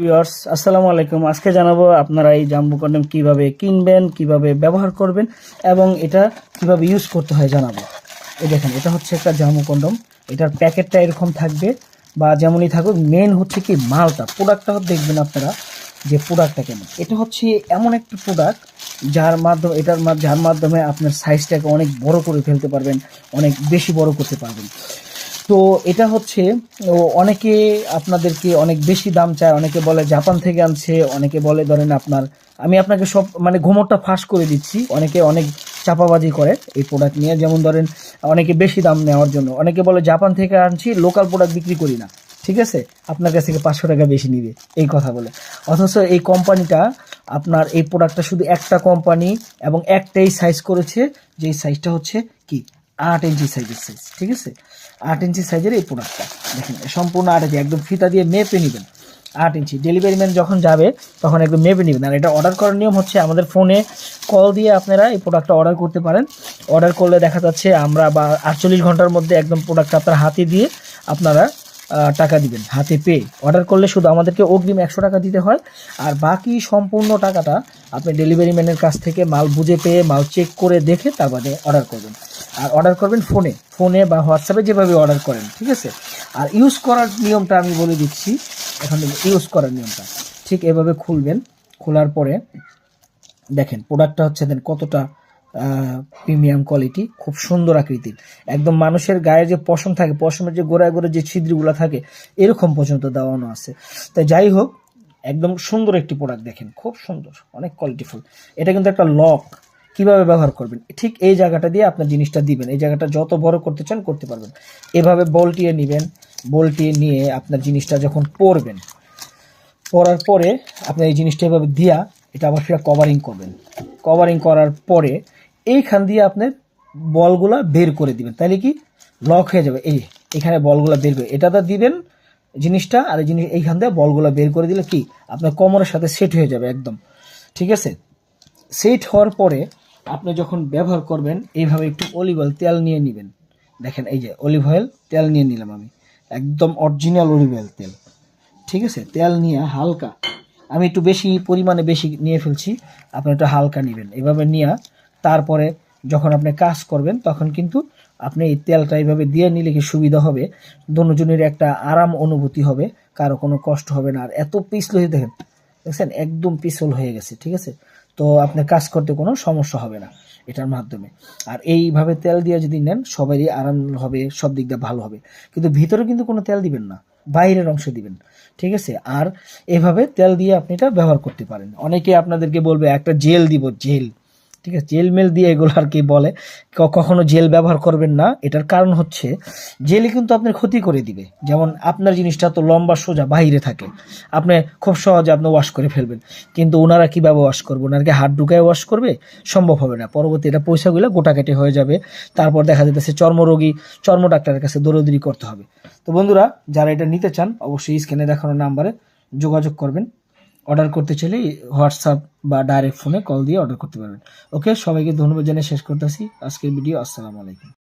Viewers, আসসালামু আলাইকুম। আজকে জানাব আপনারা এই জাম্বু কন্ডম কীভাবে কিনবেন, কীভাবে ব্যবহার করবেন এবং এটা কীভাবে ইউজ করতে হয় জানাব। এই দেখেন, এটা হচ্ছে একটা জাম্বু কন্ডম। এটার প্যাকেটটা এরকম থাকবে বা যেমনই থাকুক মেন হচ্ছে কি মালটা। প্রোডাক্টটা দেখবেন আপনারা যে প্রোডাক্টটা কেমন। এটা হচ্ছে এমন একটা প্রোডাক্ট যার মাধ্যমে এটার যার মাধ্যমে আপনার সাইজটাকে অনেক বড় করে ফেলতে পারবেন, অনেক বেশি বড় করতে পারবেন। তো এটা হচ্ছে অনেকে আপনাদেরকে অনেক বেশি দাম চায়, অনেকে বলে জাপান থেকে আনছে, অনেকে বলে ধরেন আপনার, আমি আপনাকে সব মানে ঘুমোরটা ফাঁস করে দিচ্ছি, অনেকে অনেক চাপাবাজি করে এই প্রোডাক্ট নিয়ে, যেমন ধরেন অনেকে বেশি দাম নেওয়ার জন্য, অনেকে বলে জাপান থেকে আনছি লোকাল প্রোডাক্ট বিক্রি করি না, ঠিক আছে? আপনার কাছ থেকে পাঁচশো টাকা বেশি নিবে, এই কথা বলে। অথচ এই কোম্পানিটা আপনার এই প্রোডাক্টটা শুধু একটা কোম্পানি এবং একটাই সাইজ করেছে, যেই সাইজটা হচ্ছে কি? আট ইঞ্চি সাইজের সাইজ ঠিক আছে? আট ইঞ্চি সাইজের এই প্রোডাক্টটা দেখেন সম্পূর্ণ আট ইঞ্চি, একদম ফিতা দিয়ে মেপে নেবেন। আট ইঞ্চি। ডেলিভারি ম্যান যখন যাবে, তখন একদম মেপে নেবেন। আর এটা অর্ডার করার নিয়ম হচ্ছে আমাদের ফোনে কল দিয়ে আপনারা এই প্রোডাক্টটা অর্ডার করতে পারেন। অর্ডার করলে দেখা যাচ্ছে আমরা বা আটচল্লিশ ঘণ্টার মধ্যে একদম প্রোডাক্টটা আপনার হাতে দিয়ে আপনারা টাকা দিবেন, হাতে পেয়ে। অর্ডার করলে শুধু আমাদেরকে অগ্রিম একশো টাকা দিতে হয়। আর বাকি সম্পূর্ণ টাকাটা আপনি ডেলিভারি ম্যানের কাছ থেকে মাল বুঝে পেয়ে, মাল চেক করে দেখে তার বাদে অর্ডার করবেন। আর অর্ডার করবেন ফোনে ফোনে বা হোয়াটসঅ্যাপে যেভাবে অর্ডার করেন, ঠিক আছে? আর ইউজ করার নিয়মটা আমি বলে দিচ্ছি। এখন ইউজ করার নিয়মটা। ঠিক এভাবে খুলবেন। খোলার পরে দেখেন প্রোডাক্টটা হচ্ছে দেন কতটা প্রিমিয়াম কোয়ালিটি খুব সুন্দর আকৃতির। একদম মানুষের গায়ে যে পশম থাকে, পশমের যে গোড়ায় গোড়ায় যে ছিদ্রগুলো থাকে, এরকম পর্যন্ত দেওয়ানো আছে। তাই যাই হোক, একদম সুন্দর একটি প্রোডাক্ট দেখেন। খুব সুন্দর, অনেক কোয়ালিটিফুল এটা কিন্তু একটা লক কীভাবে ব্যবহার করবেন? ঠিক এই জায়গাটা দিয়ে আপনার জিনিসটা দিবেন। এই জায়গাটা যত বড় করতে চান করতে পারবেন। এভাবে বলটিয়ে নেবেন। বলটিয়ে নিয়ে আপনার জিনিসটা যখন পরবেন, পরার পরে আপনি এই জিনিসটা এভাবে দিয়া এটা আবার সেটা কভারিং করবেন। কভারিং করার পরে এইখান দিয়ে আপনার বলগুলা বের করে দিবেন। তাহলে কি? লক হয়ে যাবে। এই এখানে বলগুলা বের করে এটা তো দিবেন জিনিসটা আর এই জিনিস এইখান দিয়ে বলগুলা বের করে দিলে কি? আপনার কোমরের সাথে সেট হয়ে যাবে একদম। ঠিক আছে? সেট হওয়ার পরে আপনি যখন ব্যবহার করবেন, এইভাবে একটু অলিভ অয়েল তেল নিয়ে নেবেন। দেখেন, এই যে অলিভ অয়েল তেল নিয়ে নিলাম আমি। একদম অরিজিনাল অলিভ অয়েল তেল। ঠিক আছে? তেল নিয়ে হালকা। আমি একটু বেশি পরিমাণে বেশি নিয়ে ফেলছি। আপনি একটু হালকা নেবেন। এভাবে নিয়ে তারপরে যখন আপনি কাজ করবেন, তখন কিন্তু আপনি এই তেলটা এইভাবে দিয়ে নিলে কি সুবিধা হবে? দুজনের একটা আরাম অনুভূতি হবে। কারও কোনো কষ্ট হবে না। আর এত পিছল হয়ে দেখেন, দেখছেন? একদম পিছল হয়ে গেছে। ঠিক আছে? তো আপনার কাজ করতে কোনো সমস্যা হবে না এটার মাধ্যমে। আর এইভাবে তেল দিয়ে যদি নেন, সবারই আরাম হবে, সব দিক দিয়ে ভালো হবে। কিন্তু ভিতরে কিন্তু কোনো তেল দিবেন না, বাইরের অংশ দিবেন, ঠিক আছে? আর এভাবে তেল দিয়ে আপনি এটা ব্যবহার করতে পারেন। অনেকে আপনাদেরকে বলবে, একটা জেল দিব, জেল। ঠিক আছে জেল মেল দিয়ে এগুলো আর কি বলে। কখনো জেল ব্যবহার করবেন না। এটার কারণ হচ্ছে জেলে কিন্তু আপনার ক্ষতি করে দিবে। যেমন আপনার জিনিসটা তো লম্বা সোজা বাইরে থাকে। আপনি খুব সহজে আপনি ওয়াশ করে ফেলবেন। কিন্তু ওনারা কীভাবে ওয়াশ করবে? ওনারকে হাত ঢুকায় ওয়াশ করবে? সম্ভব হবে না। পরবর্তী এটা পয়সাগুলো গোটা কেটে হয়ে যাবে। তারপর দেখা যেতেছে চর্মরোগী, চর্ম ডাক্তারের কাছে দৌড়দৌড়ি করতে হবে। তো বন্ধুরা, যারা এটা নিতে চান, অবশ্যই স্ক্যানে দেখানো নাম্বারে যোগাযোগ করবেন। অর্ডার করতে চাইলে হোয়াটসঅ্যাপ বা ডাইরেক্ট ফোনে কল দিয়ে অর্ডার করতে পারবেন। ওকে সবাইকে ধন্যবাদ জানিয়ে শেষ করতেছি। আজকের ভিডিও আসসালামু আলাইকুম।